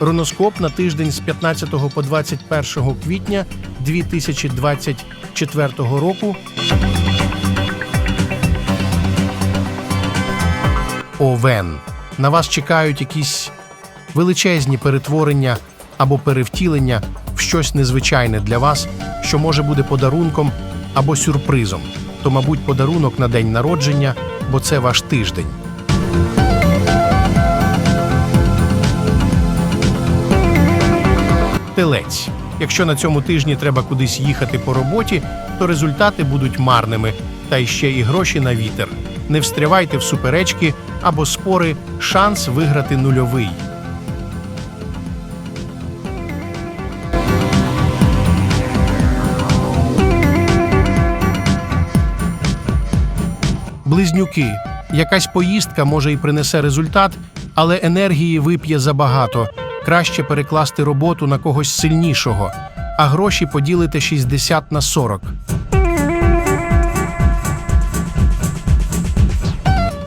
Руноскоп на тиждень з 15 по 21 квітня 2024 року. Овен. На вас чекають якісь величезні перетворення або перевтілення в щось незвичайне для вас, що може бути подарунком або сюрпризом. То, мабуть, подарунок на день народження, бо це ваш тиждень. Телець. Якщо на цьому тижні треба кудись їхати по роботі, то результати будуть марними, та ще і гроші на вітер. Не встрявайте в суперечки або спори, шанс виграти нульовий. Близнюки. Якась поїздка може і принесе результат, але енергії вип'є забагато. Краще перекласти роботу на когось сильнішого, а гроші поділити 60 на 40.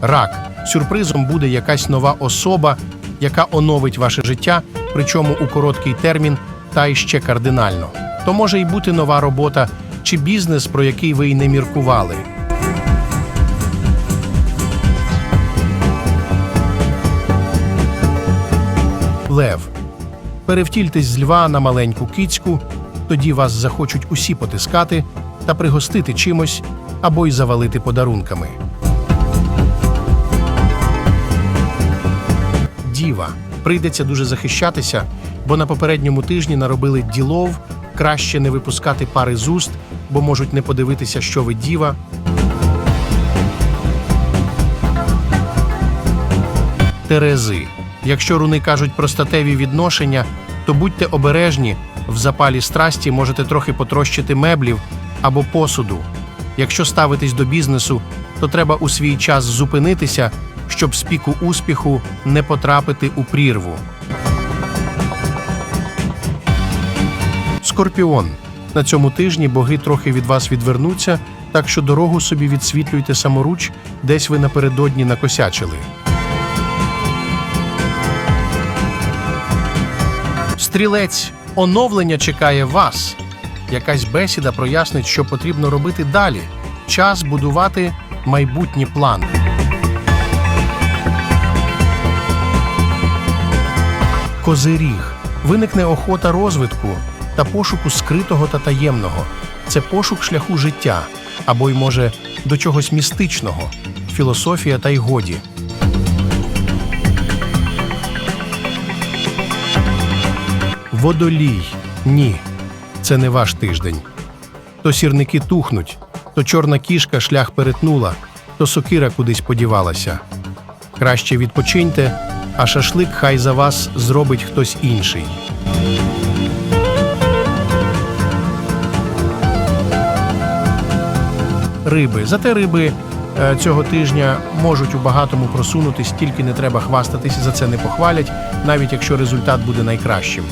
Рак. Сюрпризом буде якась нова особа, яка оновить ваше життя, причому у короткий термін та й ще кардинально. То може й бути нова робота чи бізнес, про який ви й не міркували. Лев. Перевтільтесь з льва на маленьку кицьку, тоді вас захочуть усі потискати та пригостити чимось або й завалити подарунками. Діва. Прийдеться дуже захищатися, бо на попередньому тижні наробили ділов, краще не випускати пари з уст, бо можуть не подивитися, що ви діва. Терези. Якщо руни кажуть про статеві відношення, то будьте обережні, в запалі страсті можете трохи потрощити меблів або посуду. Якщо ставитесь до бізнесу, то треба у свій час зупинитися, щоб з піку успіху не потрапити у прірву. Скорпіон. На цьому тижні боги трохи від вас відвернуться, так що дорогу собі відсвітлюйте саморуч, десь ви напередодні накосячили. Стрілець, оновлення чекає вас. Якась бесіда прояснить, що потрібно робити далі. Час будувати майбутні плани. Козиріг. Виникне охота розвитку та пошуку скритого та таємного. Це пошук шляху життя або й може до чогось містичного, філософія та й годі. Водолій. Ні, це не ваш тиждень. То сірники тухнуть, то чорна кішка шлях перетнула, то сокира кудись подівалася. Краще відпочиньте, а шашлик хай за вас зробить хтось інший. Риби. Зате риби цього тижня можуть у багатому просунутись, тільки не треба хвастатись, за це не похвалять, навіть якщо результат буде найкращим.